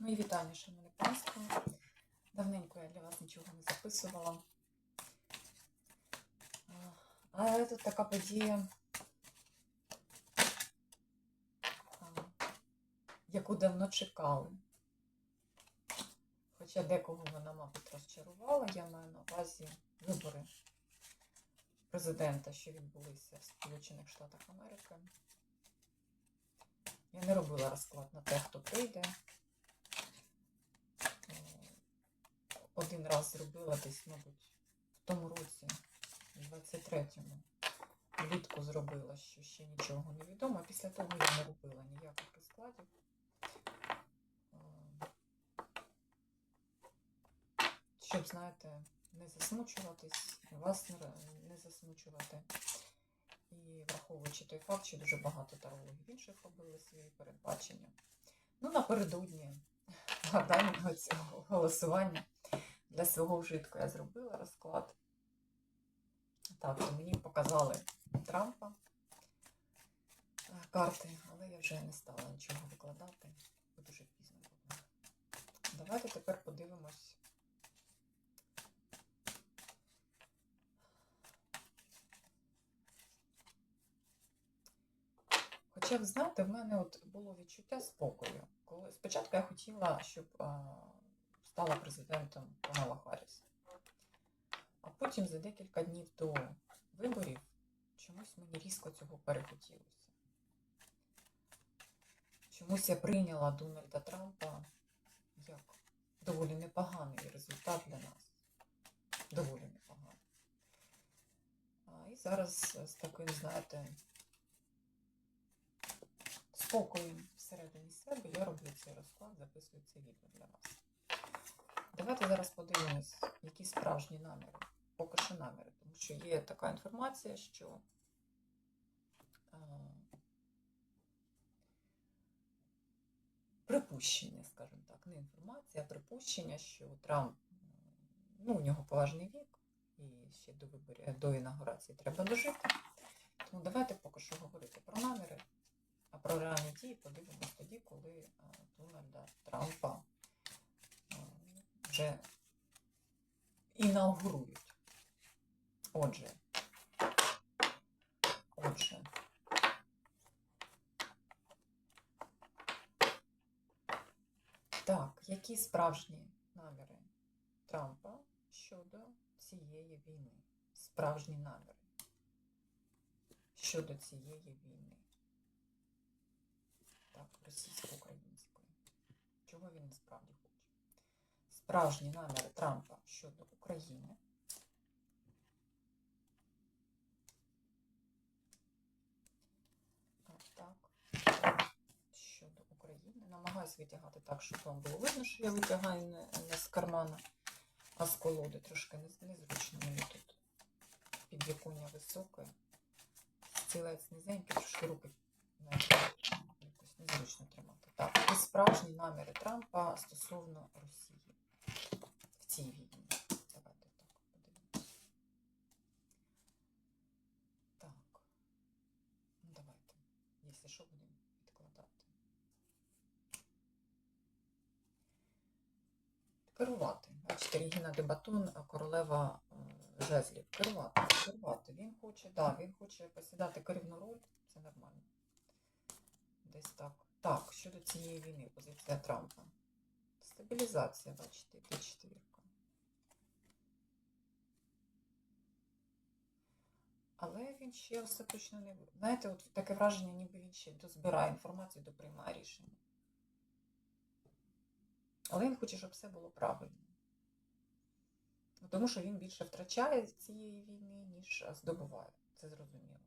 Мої вітання, шановне панство. Давненько я для вас нічого не записувала. Але тут така подія, яку давно чекали. Хоча декого вона, мабуть, розчарувала, я маю на увазі вибори президента, що відбулися в Сполучених Штатах Америки. Я не робила розклад на те, хто прийде. Один раз зробила десь, мабуть, в тому році, в 23-му. Влітку зробила, що ще нічого не відомо. Після того я не робила ніяких розкладів. Е, Щоб, знаєте, не засмучуватись, вас не, засмучувати. І враховуючи той факт, що дуже багато тарологів інших робили свої передбачення. Ну, напередодні даного цього голосування для свого вжитку я зробила розклад. Так, то мені показали Трампа е, карти, але я вже не стала нічого викладати, бо дуже пізно було. Давайте тепер подивимось. Хоча, ви знаєте, в мене от було відчуття спокою. Коли спочатку я хотіла, щоб а, стала президентом Камала Харріс. А потім за декілька днів до виборів чомусь мені різко цього перехотілося. Чомусь я прийняла Дональда Трампа як доволі непоганий результат для нас. Доволі непоганий. А, і зараз з таким, знаєте, спокоєм всередині себе я роблю цей розклад, записую це відео для вас. Давайте зараз подивимось, які справжні наміри. Поки що наміри, тому що є така інформація, що е, припущення, скажімо так, не інформація, а припущення, що Трамп, ну, у нього поважний вік, і ще до виборів, до інаугурації треба дожити. Тому давайте поки що говорити про наміри. А про реальні дії подивимось тоді, коли е, Дональда Трампа вже інаугурують. Отже, отже, так, які справжні наміри Трампа щодо цієї війни? Справжні наміри щодо цієї війни так, російсько-української. Чого він насправді хоче? Справжні наміри Трампа щодо України. Так. Щодо України. Намагаюсь витягати так, щоб вам було видно, що я витягаю не, не з кармана, а з колоди. Трошки не- незручно мені тут. Підвіконня високе. Стілець низенький, трошки руки якось незручно тримати. Так, і справжні наміри Трампа стосовно Росії всі відьми. Давайте так подивимось. Так. Ну, давайте, якщо що, будемо відкладати. Керувати. Бачите, Рігіна Дебатун, королева е, жезлів. Керувати, керувати. Він хоче, да, він хоче посідати керівну роль, це нормально. Десь так. Так, щодо цієї війни, позиція Трампа. Стабілізація, бачите, Т4. Але він ще остаточно не Знаєте, от таке враження, ніби він ще дозбирає інформацію, доприймає рішення. Але він хоче, щоб все було правильно. Ну, Тому що він більше втрачає цієї війни, ніж е, здобуває. Це зрозуміло.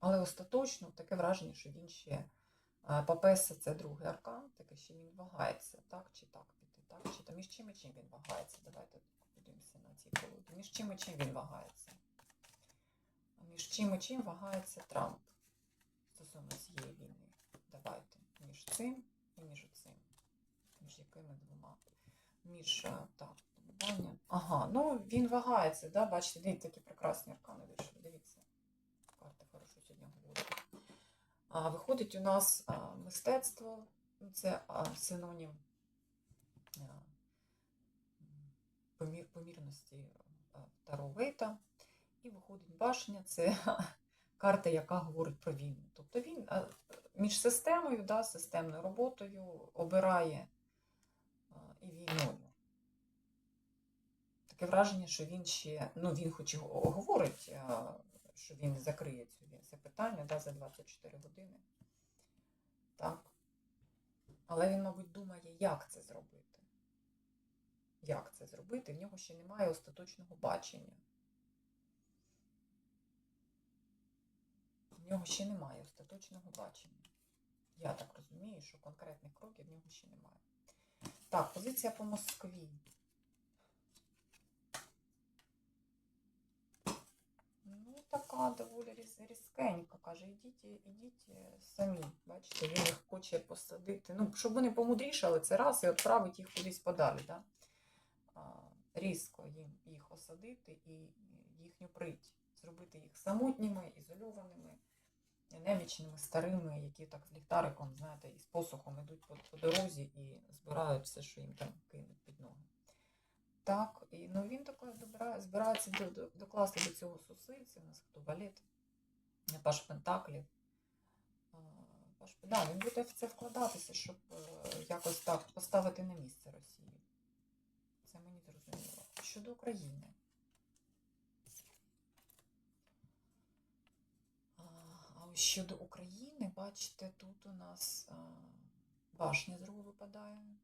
Але остаточно таке враження, що він ще е, Папеса це другий аркан, таке що він вагається, так чи так піти, так чи там між чим і чим він вагається. Давайте подивимося на цій колоді. Між чим і чим він вагається. Між чим і чим вагається Трамп стосовно цієї війни. Давайте. Між цим і між цим. Між якими двома. Між е, так, домовляння. Ага, ну він вагається, да? бачите, дивіться, такі прекрасні аркани вийшли. Дивіться. Карти хорошо сьогодні говорять. А, виходить у нас а, мистецтво, Ну, Це а, синонім помірності а, Таро Вейта. І виходить башня це карта, яка говорить про війну. Тобто він між системою, да, системною роботою обирає і війною. Таке враження, що він ще, ну він хоч і говорить, що він закриє це питання да, за 24 години. Так. Але він, мабуть, думає, як це зробити. Як це зробити? В нього ще немає остаточного бачення. В нього ще немає остаточного бачення. Я так розумію, що конкретних кроків в нього ще немає. Так, позиція по Москві. Ну, така доволі різ- різкенька. Каже, ідіть, ідіть е, самі. Бачите, він їх хоче посадити. Ну, щоб вони помудрішали, це раз і відправить їх кудись подалі. Да? Різко їм їх осадити і їхню прить. Зробити їх самотніми, ізольованими, немічними, старими, які так з ліхтариком, знаєте, і з посухом ідуть по, по дорозі і збирають все, що їм там кинуть під ноги. Так, і ну він також збирається до, до, докласти до цього зусиль. У нас хто валет, Паш Пентаклів. Паш, да, він буде в це вкладатися, щоб е, якось так поставити на місце Росію. Це мені зрозуміло. Щодо України. А ось щодо України, бачите, тут у нас башня з рук випадає.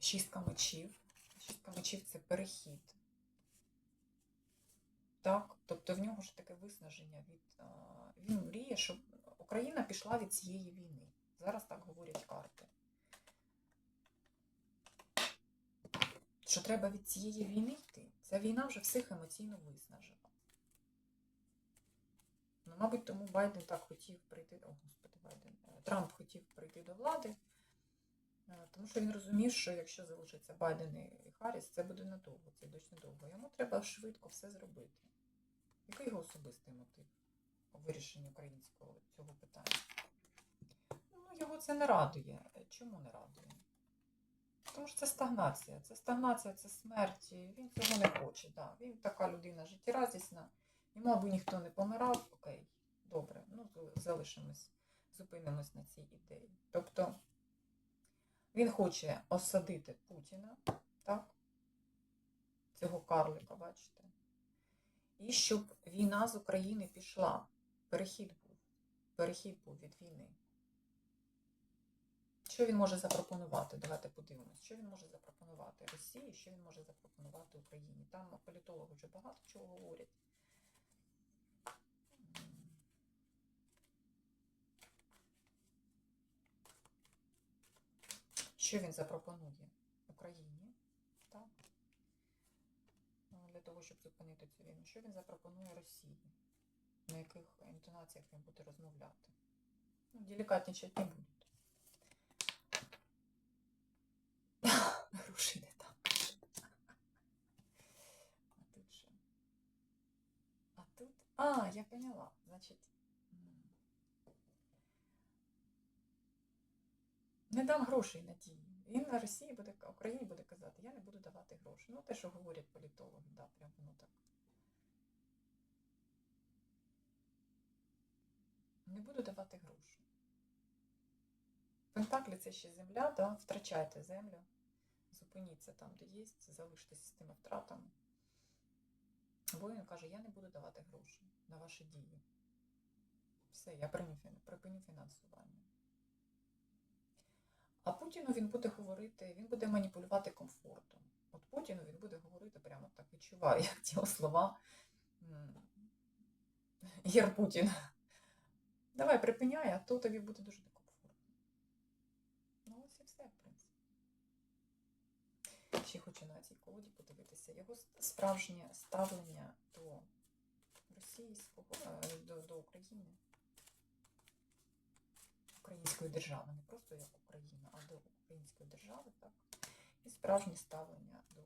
Шістка мечів. Шістка мечів це перехід. Так, тобто в нього ж таке виснаження від. Він мріє, щоб Україна пішла від цієї війни. Зараз так говорять карти. Що треба від цієї війни йти. Ця війна вже всіх емоційно виснажила. Ну, мабуть, тому Байден так хотів прийти. О, господи, Байден. е, Трамп хотів прийти до влади. Е, Тому що він розумів, що якщо залишиться Байден і Харріс, це буде надовго, це йдуть надовго. Йому треба швидко все зробити. Який його особистий мотив у вирішенні українського цього питання? Ну, його це не радує. Чому не радує? Тому що це стагнація. Це стагнація, це смерть. Він цього не хоче. Да. Він така людина життєрадісна. Йому аби ніхто не помирав, окей, добре, ну залишимось, зупинимось на цій ідеї. Тобто він хоче осадити Путіна, так? Цього карлика, бачите? І щоб війна з України пішла. Перехід був. Перехід був від війни. Що він може запропонувати? Давайте подивимось. Що він може запропонувати Росії, що він може запропонувати Україні? Там політологи вже багато чого говорять. Що він запропонує Україні? Так? Ну, Для того, щоб зупинити цю війну. Що він запропонує Росії? На яких інтонаціях він буде розмовляти? Ну, делікатнічать не будуть. Грошей не там. А тут що? А тут. А, я поняла. Значить. Не дам грошей Надії. Він на Росії буде Україні буде казати, я не буду давати гроші. Ну, те, що говорять політологи, да, прям воно так. Не буду давати гроші. Пентаклі це ще земля, да? втрачайте землю. Зупиніться там, де є, залиштеся з тими втратами. Воїн каже, я не буду давати гроші на ваші дії. Все, я припиню фінансування. А Путіну він буде говорити, він буде маніпулювати комфортом. От Путіну він буде говорити прямо так, відчуваю, як ті слова. Єр Путін. Давай припиняй, а то тобі буде дуже некомфортно. Ну, ось і все, в принципі. Ще хочу на цій колоді подивитися його справжнє ставлення до російського, е, до, до України, української держави, не просто як Україна, а до української держави, так? І справжнє ставлення до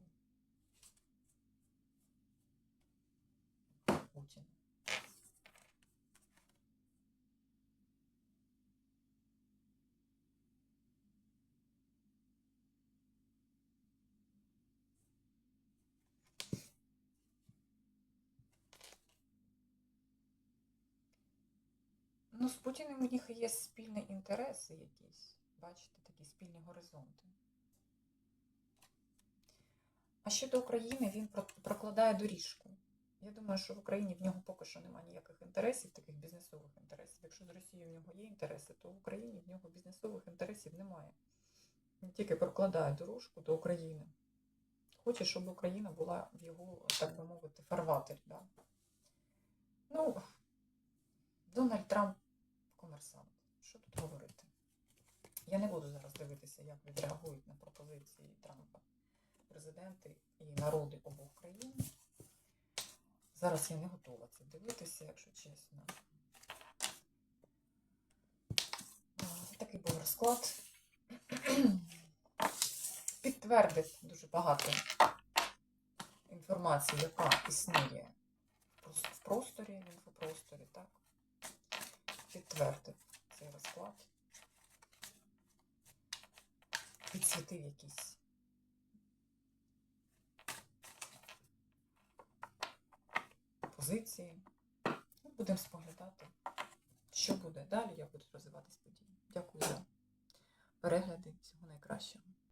Путіна. Ну, з Путіним у них є спільні інтереси якісь. Бачите, такі спільні горизонти. А щодо України, він прокладає доріжку. Я думаю, що в Україні в нього поки що немає ніяких інтересів, таких бізнесових інтересів. Якщо з Росією в нього є інтереси, то в Україні в нього бізнесових інтересів немає. Він тільки прокладає дорожку до України. Хоче, щоб Україна була в його, так би мовити, фарватері. Да? Ну, Дональд Трамп комерсант. Що тут говорити? Я не буду зараз дивитися, як відреагують на пропозиції Трампа президенти і народи обох країн. Зараз я не готова це дивитися, якщо чесно. Такий був розклад. Підтвердив дуже багато інформації, яка існує в просторі, в інфопросторі, так? Підтвердив цей розклад. Підсвітив якісь позиції. Ну, Будемо споглядати, що буде далі, як будуть розвиватись події. Дякую за перегляди. Всього найкращого.